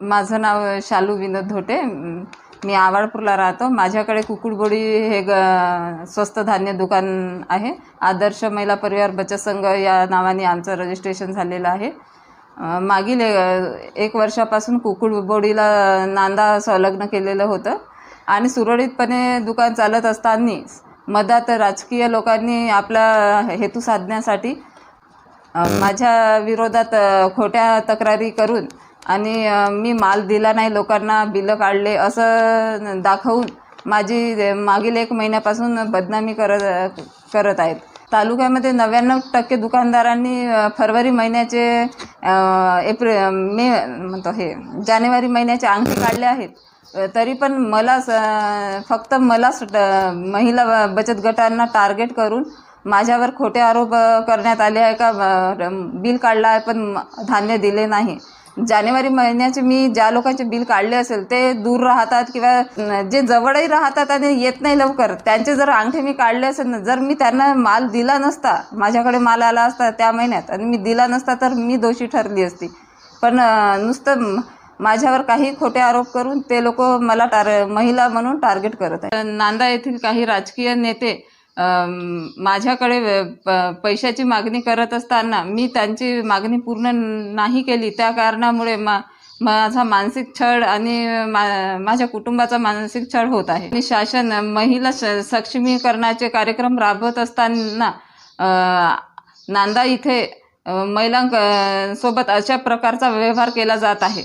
माझं नाव शालू विनोद धोटे. मी आवाळपूरला राहतो. माझ्याकडे कुकुडबोडी हे ग स्वस्त धान्य दुकान आहे. आदर्श महिला परिवार बचत संघ या नावाने आमचं रजिस्ट्रेशन झालेलं आहे. मागील एक वर्षापासून कुकुडबोडीला नांदा संलग्न केलेलं होतं. आणि सुरळीतपणे दुकान चालत असताना मधात राजकीय लोकांनी आपला हेतू साधण्यासाठी माझ्या विरोधात खोट्या तक्रारी करून आणि मी माल दिला नाही लोकांना बिलं काढले असं दाखवून माझी मागील एक महिन्यापासून बदनामी करत करत आहेत. तालुक्यामध्ये नव्याण्णव टक्के दुकानदारांनी फरवरी महिन्याचे एप्रिल मे म्हणतो हे जानेवारी महिन्याचे अंगठे काढले आहेत. तरी पण मला स- फक्त मलाच महिला बचत गटांना टार्गेट करून माझ्यावर खोटे आरोप करण्यात आले आहे का? बिल काढला आहे पण धान्य दिले नाही. जानेवारी महिन्याचे मी ज्या लोकांचे बिल काढले असेल ते दूर राहतात किंवा जे जवळही राहतात आणि येत नाही लवकर त्यांचे जर अंगठे मी काढले असेल ना जर मी त्यांना माल दिला नसता माझ्याकडे माल आला असता त्या महिन्यात आणि मी दिला नसता तर मी दोषी ठरली असती. पण नुसतं माझ्यावर काही खोटे आरोप करून ते लोक मला टार महिला म्हणून टार्गेट करत आहेत. नांदा येथील काही राजकीय नेते माझ्याकडे प- पैशाची मागणी करत असताना मी त्यांची मागणी पूर्ण नाही केली. त्या कारणामुळे मा माझा मानसिक छळ आणि मा माझ्या कुटुंबाचा मानसिक छळ होत आहे. आणि शासन महिला स सक्षमीकरणाचे कार्यक्रम राबवत असताना नांदा इथे महिलांक सोबत अशा प्रकारचा व्यवहार केला जात आहे.